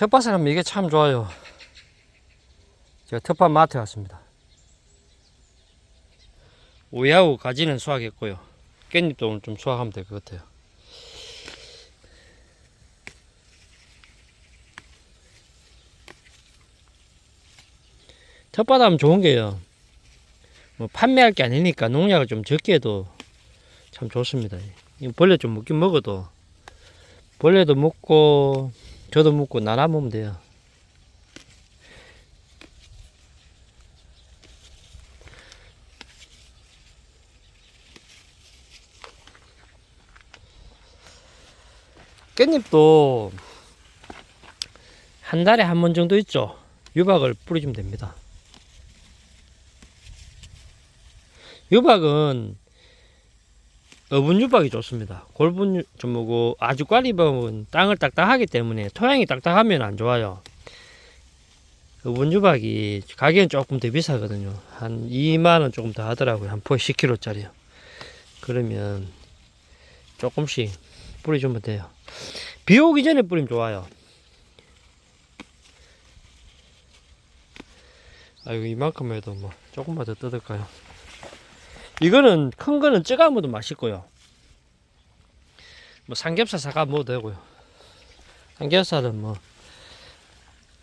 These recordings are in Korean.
텃밭을 하면 이게 참 좋아요. 제가 텃밭 마트에 왔습니다. 오야우 가지는 수확했고요. 깻잎도 오늘 좀 수확하면 될 것 같아요. 텃밭 하면 좋은 게요. 뭐 판매할 게 아니니까 농약을 좀 적게 해도 참 좋습니다. 벌레 좀 먹긴 먹어도 벌레도 먹고 저도 먹고 나눠 먹으면 돼요. 깻잎도 한 달에 한 번 정도 있죠. 유박을 뿌려주면 됩니다. 유박은 어분 유박이 좋습니다. 골분 유- 좀 뭐고 아주 꽈리박은 땅을 딱딱하기 때문에 토양이 딱딱하면 안 좋아요. 어분 유박이 가격은 조금 더 비싸거든요. 한 2만 원 조금 더 하더라고요. 한 포에 10kg짜리요. 그러면 조금씩 뿌려주면 돼요. 비 오기 전에 뿌리면 좋아요. 아이고 이만큼 해도 뭐 조금만 더 뜯을까요? 이거는 큰 거는 쪄가 먹어도 맛있고요. 뭐 삼겹살 사가 먹어도 되고요. 삼겹살은 뭐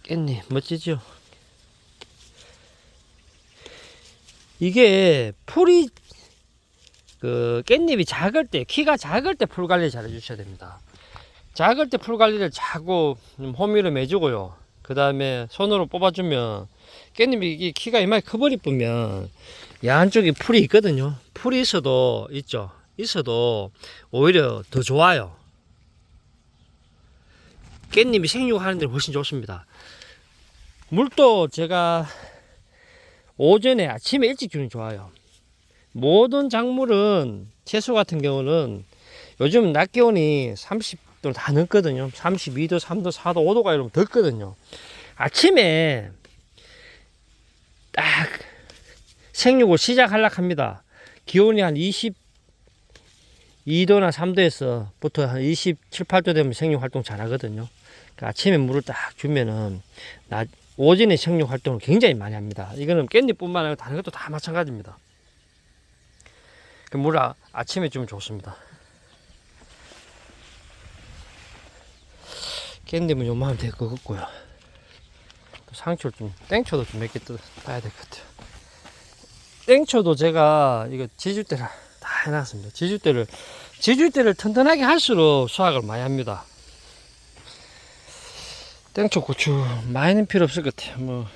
깻잎 멋지죠. 이게 풀이 그 깻잎이 작을 때 키가 작을 때 풀 관리 잘 해주셔야 됩니다. 작을 때 풀 관리를 자꾸 좀 호미로 매주고요. 그 다음에 손으로 뽑아주면 깻잎이 이 키가 이만큼 커버리쁘면 양쪽에 풀이 있거든요. 풀이 있어도 있죠. 있어도 오히려 더 좋아요. 깻잎이 생육하는 데 훨씬 좋습니다. 물도 제가 오전에 아침에 일찍 주는 게 좋아요. 모든 작물은 채소 같은 경우는 요즘 낮 기온이 30도 다 넘거든요. 32도, 3도, 4도, 5도가 이러면 덥거든요. 아침에 딱 생육을 시작하려고 합니다. 기온이 한 22도나 3도에서 부터 한 27, 8도 되면 생육 활동 잘 하거든요. 그러니까 아침에 물을 딱 주면은 낮, 오전에 생육 활동을 굉장히 많이 합니다. 이거는 깻잎뿐만 아니라 다른 것도 다 마찬가지입니다. 그 물을 아, 아침에 주면 좋습니다. 깻잎은 요만하면 될 것 같고요. 또 상추를 좀, 땡초도 좀 몇 개 따야 될 것 같아요. 땡초도 제가 이거 지주대를 다 해놨습니다. 지주대를, 지주대를 튼튼하게 할수록 수확을 많이 합니다. 땡초, 고추 많이는 필요 없을 것 같아요. 뭐,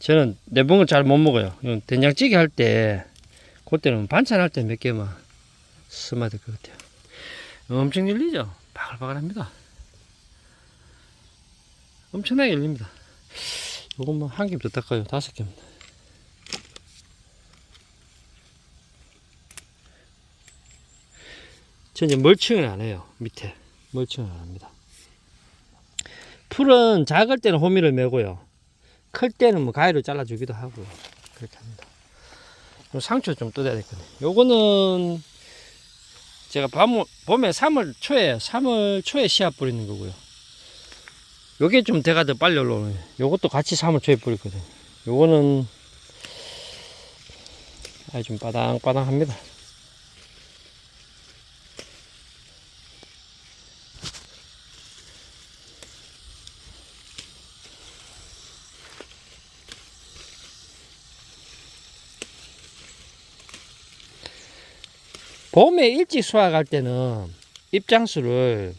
저는 내봉을 잘 못 먹어요. 된장찌개 할 때, 그때는 반찬 할 때 몇 개만 쓰면 될 것 같아요. 엄청 열리죠? 바글바글합니다. 엄청나게 열립니다. 요것만 뭐한 개부터 닦아요. 다섯 개입니다. 저 이제 멀칭을 안 해요. 밑에. 멀칭을 안 합니다. 풀은 작을 때는 호미를 메고요. 클 때는 뭐 가위로 잘라주기도 하고요. 그렇게 합니다. 요 상추 좀 뜯어야 되거든요. 요거는 제가 밤, 봄에 3월 초에, 3월 초에 씨앗 뿌리는 거고요. 요게 좀 대가 더 빨리 올라오네. 요것도 같이 3월 초에 뿌리거든요. 요거는 아주 좀 빠당빠당합니다. 봄에 일찍 수확할 때는 입장수를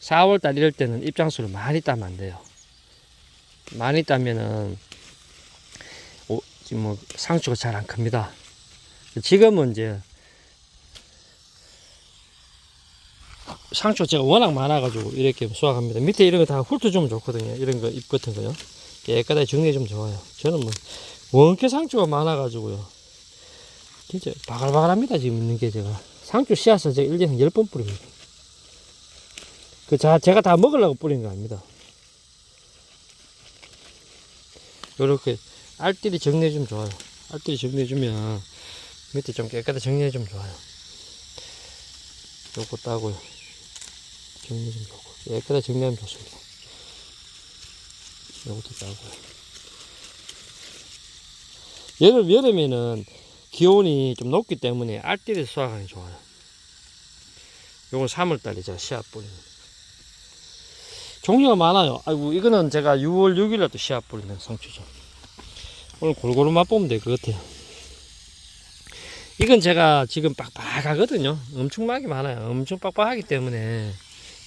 4월달 이럴 때는 입장수를 많이 따면 안 돼요. 많이 따면은 오, 지금 뭐 상추가 잘 안 큽니다. 지금은 이제 상추 제가 워낙 많아가지고 이렇게 수확합니다. 밑에 이런 거 다 훑어 주면 좋거든요. 이런 거 잎 같은 거요. 깨끗하게 정리해 주면 좋아요. 저는 뭐 원캐 상추가 많아가지고요. 진짜 바글바글합니다. 지금 있는 게 제가. 상추 씨앗을 제가 1년에 10번 뿌립니다. 그, 자, 제가 다 먹으려고 뿌린 거 아닙니다. 요렇게 알뜰히 정리해주면 좋아요. 알뜰히 정리해주면 밑에 좀 깨끗하게 정리해주면 좋아요. 요거 따고요. 정리해주면 좋고. 깨끗하게 정리하면 좋습니다. 요것도 따고요. 여름, 여름에는 기온이 좀 높기 때문에 알뜰히 수확하기 좋아요. 요건 3월달에 제가 씨앗 뿌리는. 종류가 많아요. 아이고, 이거는 제가 6월 6일날 또 씨앗 뿌리는 상추죠. 오늘 골고루 맛보면 될 것 같아요. 이건 제가 지금 빡빡하거든요. 엄청 막이 많아요. 엄청 빡빡하기 때문에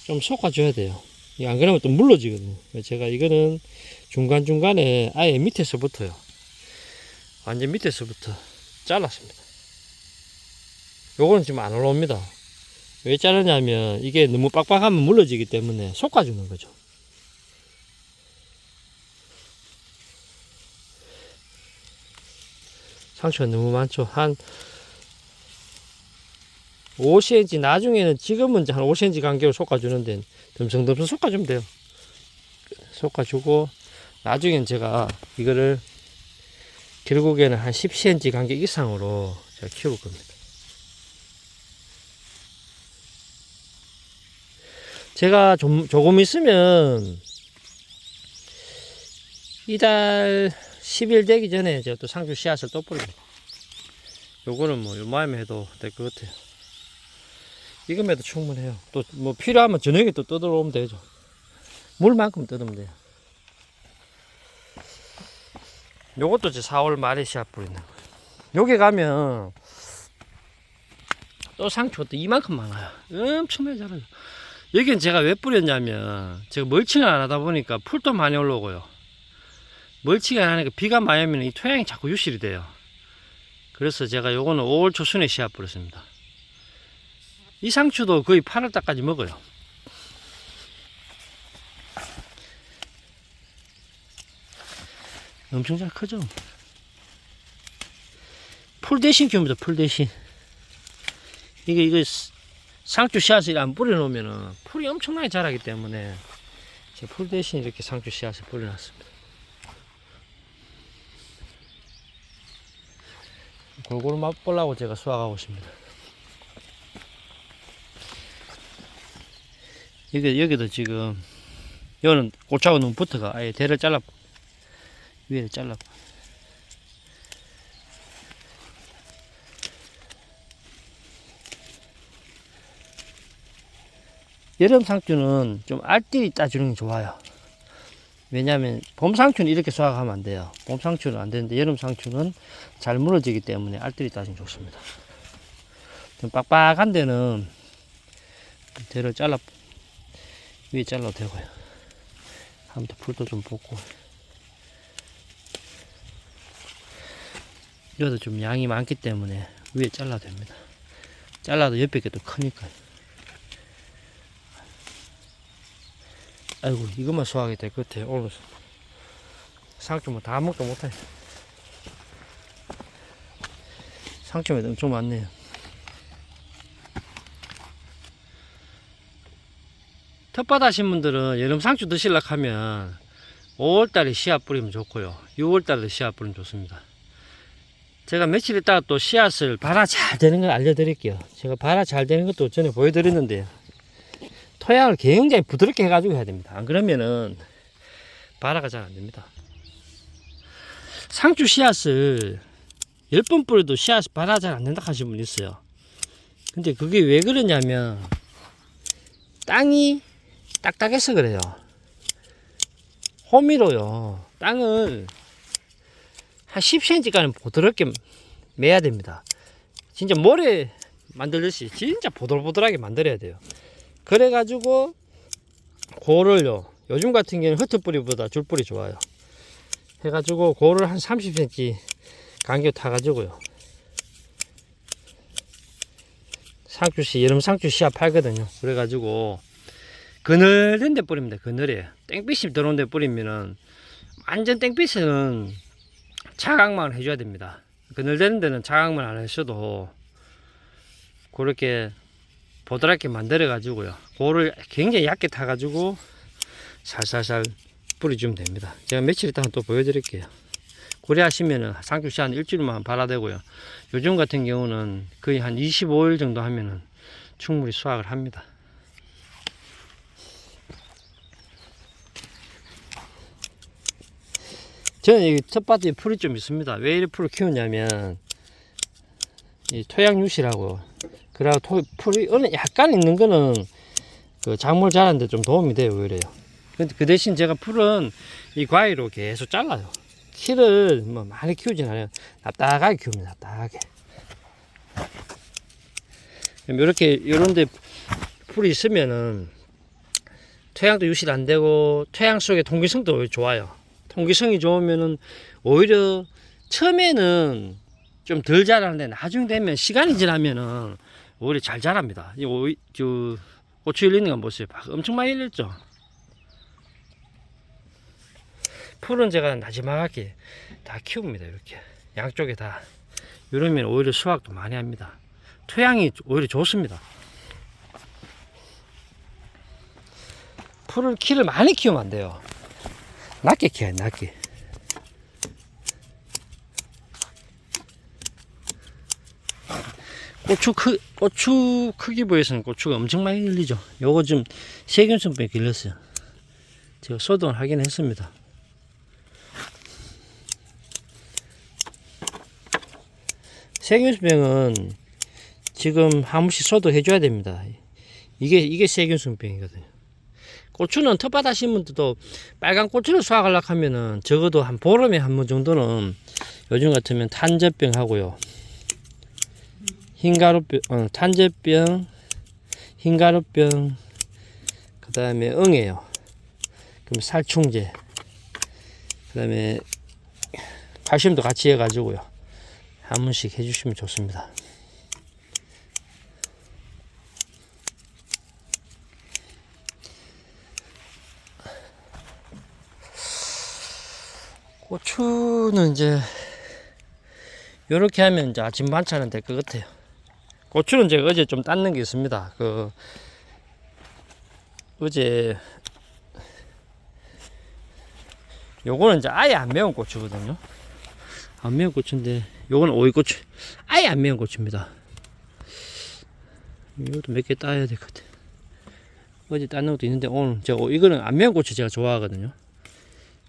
좀 솎아줘야 돼요. 안 그러면 또 물러지거든요. 제가 이거는 중간중간에 아예 밑에서부터요. 완전 밑에서부터 잘랐습니다. 요거는 지금 안 올라옵니다. 왜 자르냐면 이게 너무 빡빡하면 물러지기 때문에 솎아주는 거죠. 상추가 너무 많죠. 한 5cm 나중에는 지금은 한 5cm 간격으로 솎아주는데 듬성듬성 솎아주면 돼요. 솎아주고 나중엔 제가 이거를 결국에는 한 10cm 간격 이상으로 제가 키울 겁니다. 제가 좀, 조금 있으면 이달 10일 되기 전에 제가 또 상주 씨앗을 또 뿌립니다. 요거는 뭐 요마음에 해도 될 것 같아요. 이금에도 충분해요. 또 뭐 필요하면 저녁에 또 뜯어오면 되죠. 물만큼 뜯으면 돼요. 요것도 이제 4월 말에 씨앗 뿌리는 거예요. 여기 가면 또 상추가 또 이만큼 많아요. 엄청나게 자라요. 여기는 제가 왜 뿌렸냐면 제가 멀칭을 안 하다 보니까 풀도 많이 올라오고요. 멀칭이 안 하니까 비가 많이 오면 이 토양이 자꾸 유실이 돼요. 그래서 제가 요거는 5월 초순에 씨앗 뿌렸습니다. 이 상추도 거의 8월 달까지 먹어요. 엄청 잘 크죠? 풀 대신 키웁니다, 풀 대신. 이게, 이거, 상추 씨앗을 안 뿌려놓으면은 풀이 엄청나게 자라기 때문에 제가 풀 대신 이렇게 상추 씨앗을 뿌려놨습니다. 골고루 맛보려고 제가 수확하고 있습니다. 여기, 여기도 지금, 꽃하고 너무 붙어가 아예 대를 잘라, 위를 잘라. 여름 상추는 좀 알뜰히 따주는 게 좋아요. 왜냐하면 봄 상추는 이렇게 수확하면 안 돼요. 봄 상추는 안 되는데 여름 상추는 잘 무너지기 때문에 알뜰히 따주면 좋습니다. 좀 빡빡한 데는 대를 잘라 위에 잘라도 되고요. 한번 풀도 좀 뽑고 여기도 좀 양이 많기 때문에 위에 잘라도 됩니다. 잘라도 옆에 게 또 크니까요. 아이고 이것만 수확이 될것 같아요. 오늘 상추 뭐다 먹도 못해 상추가 엄청 많네요. 텃밭 하신 분들은 여름 상추 드시려고 하면 5월달에 씨앗 뿌리면 좋고요. 6월달에 씨앗 뿌리면 좋습니다 제가 며칠 있다가 또 씨앗을 발화 잘 되는 걸 알려드릴게요 제가 발화 잘 되는 것도 전에 보여드렸는데 토양을 굉장히 부드럽게 해가지고 해야 됩니다. 안 그러면은 발화가 잘 안 됩니다. 상추 씨앗을 10번 뿌려도 씨앗 발화 잘안 된다 하시는 분 있어요. 근데 그게 왜 그러냐면 땅이 딱딱해서 그래요. 호미로요. 땅을 한 10cm까지 부드럽게 매야 됩니다. 진짜 모래 만들듯이 진짜 보들보들하게 만들어야 돼요. 그래가지고 고를요. 요즘 같은 경우는 흩어뿌리보다 줄뿌리 좋아요. 해가지고 고를 한 30cm 간격 타가지고요. 상추씨 여름 상추 씨앗 팔거든요. 그래가지고 그늘된 데 뿌립니다. 그늘에. 땡빛이 들어온 데 뿌리면은 완전 땡빛은 자각만 해줘야 됩니다. 그늘되는 데는 자각만 안 하셔도 그렇게 보드랍게 만들어 가지고요. 고를 굉장히 얇게 타 가지고 살살살 뿌려주면 됩니다. 제가 며칠 있다가 또 보여드릴게요. 고래 하시면은 상추씨 한 일주일만 발라대고요. 요즘 같은 경우는 거의 한 25일 정도 하면은 충분히 수확을 합니다 저는 이 텃밭에 풀이 좀 있습니다. 왜 이렇게 풀을 키우냐면 이 토양 유실하고 그리고 토, 풀이 어느 약간 있는 거는 그 작물 자라는데 좀 도움이 돼요 오히려요. 근데 그 대신 제가 풀은 이 과일로 계속 잘라요. 키를 뭐 많이 키우진 않아요. 납작하게 키웁니다. 납작하게. 이렇게 이런데 풀이 있으면은 토양도 유실 안 되고 토양 속에 통기성도 좋아요. 통기성이 좋으면은 오히려 처음에는 좀 덜 자라는데 나중 되면 시간이 지나면은 오히려 잘 자랍니다. 이 오이 저 고추 열리는 거 보세요. 막 엄청 많이 열렸죠. 풀은 제가 나지막하게 다 키웁니다. 이렇게 양쪽에 다 이러면 오히려 수확도 많이 합니다. 토양이 오히려 좋습니다. 풀을 키를 많이 키우면 안 돼요. 낮게 돼, 낮게. 고추 크 고추 크기 보여서는 고추가 엄청 많이 열리죠. 요거 좀 세균성병 걸렸어요. 제가 소독을 하긴 했습니다. 세균성병은 지금 한 번씩 소독해 줘야 됩니다. 이게 이게 세균성병이거든요. 고추는 텃밭 하신 분들도 빨간 고추를 수확하려고 하면은 적어도 한 보름에 한 번 정도는 요즘 같으면 탄저병 하고요. 흰가루병, 어, 탄저병, 흰가루병, 그 다음에 응애요. 그럼 살충제, 그 다음에 칼슘도 같이 해가지고요. 한 번씩 해주시면 좋습니다. 고추는 이제 이렇게 하면 이제 아침 반찬은 될 것 같아요. 고추는 제가 어제 좀 땄는 게 있습니다. 그 어제 요거는 이제 아예 안 매운 고추거든요. 안 매운 고추인데 요거는 오이 고추 아예 안 매운 고추입니다. 이것도 몇 개 따야 될 것 같아요. 어제 땄는 것도 있는데 오늘 제가 이거는 안 매운 고추 제가 좋아하거든요.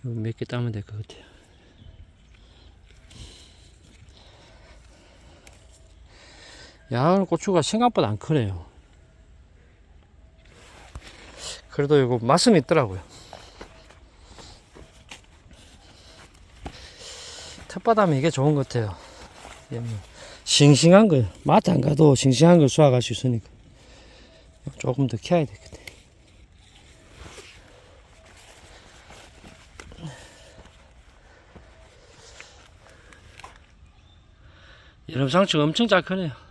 몇 개 따면 될 것 같아요. 야, 고추가 생각보다 안 크네요. 그래도 이거 맛은 있더라고요. 텃밭하면 이게 좋은 것 같아요. 이게 뭐 싱싱한 거, 마트 안 가도 싱싱한 걸 수확할 수 있으니까. 조금 더 키워야 되겠다. 여름 상추가 엄청 잘 크네요.